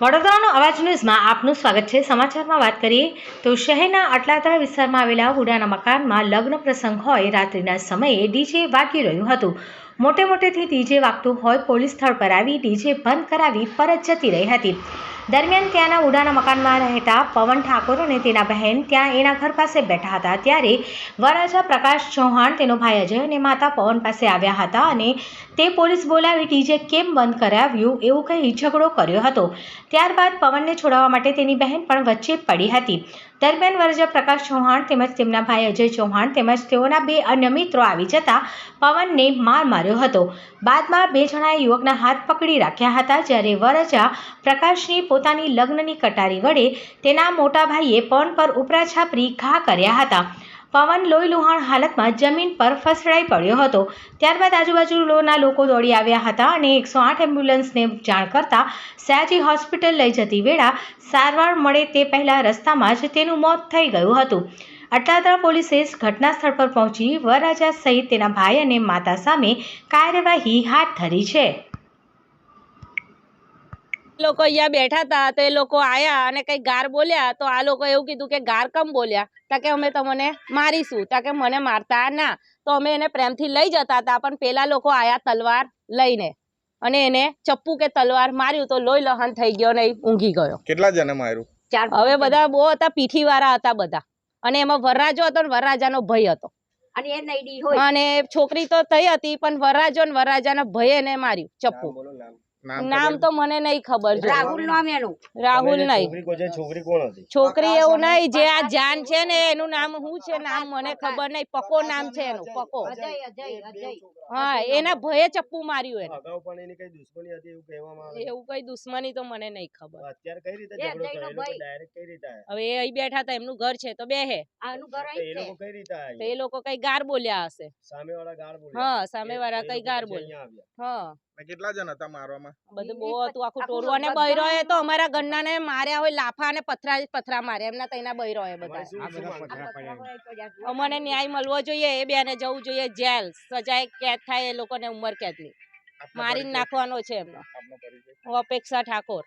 વડોદરાનો અવાજ ન્યૂઝમાં આપનું સ્વાગત છે. સમાચારમાં વાત કરીએ તો શહેરના અટલાતરા વિસ્તારમાં આવેલા હુડાના મકાનમાં લગ્ન પ્રસંગ હોય રાત્રિના સમયે ડીજે વાગી રહ્યું હતું. મોટે મોટેથી ડીજે વાગતું હોય પોલીસ સ્થળ પર આવી ડીજે બંધ કરાવી પરત જતી રહી હતી. દરમિયાન ત્યાંના ઉડાના મકાનમાં રહેતા પવન ઠાકોર અને તેના બહેન ત્યાં એના ઘર પાસે બેઠા હતા. ત્યારે વરાજા પ્રકાશ ચૌહાણ, તેનો ભાઈ અજય અને માતા પવન પાસે આવ્યા હતા અને તે પોલીસ બોલાવી ડીજે કેમ બંધ કરાવ્યું એવું કહી ઝઘડો કર્યો હતો. ત્યારબાદ પવનને છોડાવવા માટે તેની બહેન પણ વચ્ચે પડી હતી. દરમિયાન વરજા પ્રકાશ ચૌહાણ તેમજ તેમના ભાઈ અજય ચૌહાણ તેમજ તેઓના બે અન્ય મિત્રો આવી જતા પવનને માર માર્યો હતો. બાદમાં બે જણાએ યુવકના હાથ પકડી રાખ્યા હતા જ્યારે વરજા પ્રકાશની પોતાની લગ્નની કટારી વડે તેના મોટા ભાઈએ પવન પર ઉપરા છાપરી ઘા કર્યા હતા. પવન લોહી લુહાણ હાલતમાં જમીન પર ફસડાઈ પડ્યો હતો. ત્યારબાદ આજુબાજુના લોકો દોડી આવ્યા હતા અને એકસો આઠ એમ્બ્યુલન્સને જાણ કરતા સયાજી હોસ્પિટલ લઈ જતી વેળા સારવાર મળે તે પહેલાં રસ્તામાં જ તેનું મોત થઈ ગયું હતું. અટલાદરા પોલીસે ઘટના સ્થળ પર પહોંચી વરરાજા સહિત તેના ભાઈ અને માતા સામે કાર્યવાહી હાથ ધરી છે. લોકો અહીંયા બેઠા હતા તો એ લોકો આયા અને કઈ ગાર બોલ્યા તો આ લોકો એવું કીધું કે ગાર કમ બોલ્યા. તા કે અમે તમને મારીશું. તા કે મને મારતા ના. તો અમે એને પ્રેમથી લઈ જતા હતા પણ પેલા લોકો આયા તલવાર લઈને. અને એને ચપ્પુ કે તલવાર માર્યું તો લોહી લહન થઈ ગયો ને ઊંઘી ગયો. કેટલા જણે માર્યું? હવે બધા બહુ હતા પીઠી વાળા હતા બધા. અને એમાં વરરાજો હતો ને વરરાજાનો ભય હતો. અને છોકરી તો થઈ હતી પણ વરરાજો ને વરરાજાના ભય એને માર્યું ચપ્પુ. નામ તો મને નહીં ખબર જો. રાહુલ નામ એનું. રાહુલ નહીં. છોકરી કોણ હતી? છોકરી એવું નહીં જે આ જાન છે ને એનું નામ શું છે નામ મને ખબર નહીં. પકો નામ છે એનું પકો. અજય અજય અજય હા એના ભયે ચપ્પુ માર્યું એને. અગાઉ પણ એની કઈ દુશ્મની હતી એવું કહેવામાં આવે? એવું કઈ દુશ્મની તો મને નહીં ખબર. અત્યારે કઈ રીતે ઝઘડો થયો? એ લોકો ભાઈ. direct કઈ રીતે હવે એ અહીં બેઠા હતા એમનું ઘર છે તો બેહે આનું ઘર એ લોકો કઈ રીતે આયા એ લોકો કઈ ગાર બોલ્યા હશે. સામેવાળા ગાર બોલ્યા. હા સામે વાળા કઈ ગાર બોલ્યા. હા. કેટલા જણ હતા મારવામાં? બધું બહુ હતું આખું ટોળું. અને બૈરો એ તો અમારા ગન્ના ને માર્યા હોય લાફા અને પથરા પથરા માર્યા. એમના તઈના એ બધા અમને ન્યાય મળવો જોઈએ એ બેને જવું જોઈએ. જેલ સજાએ કેદ થાય એ લોકોને ઉંમર કેદની. મારી? નાખવાનો છે એમનો. હું અપેક્ષા ઠાકોર.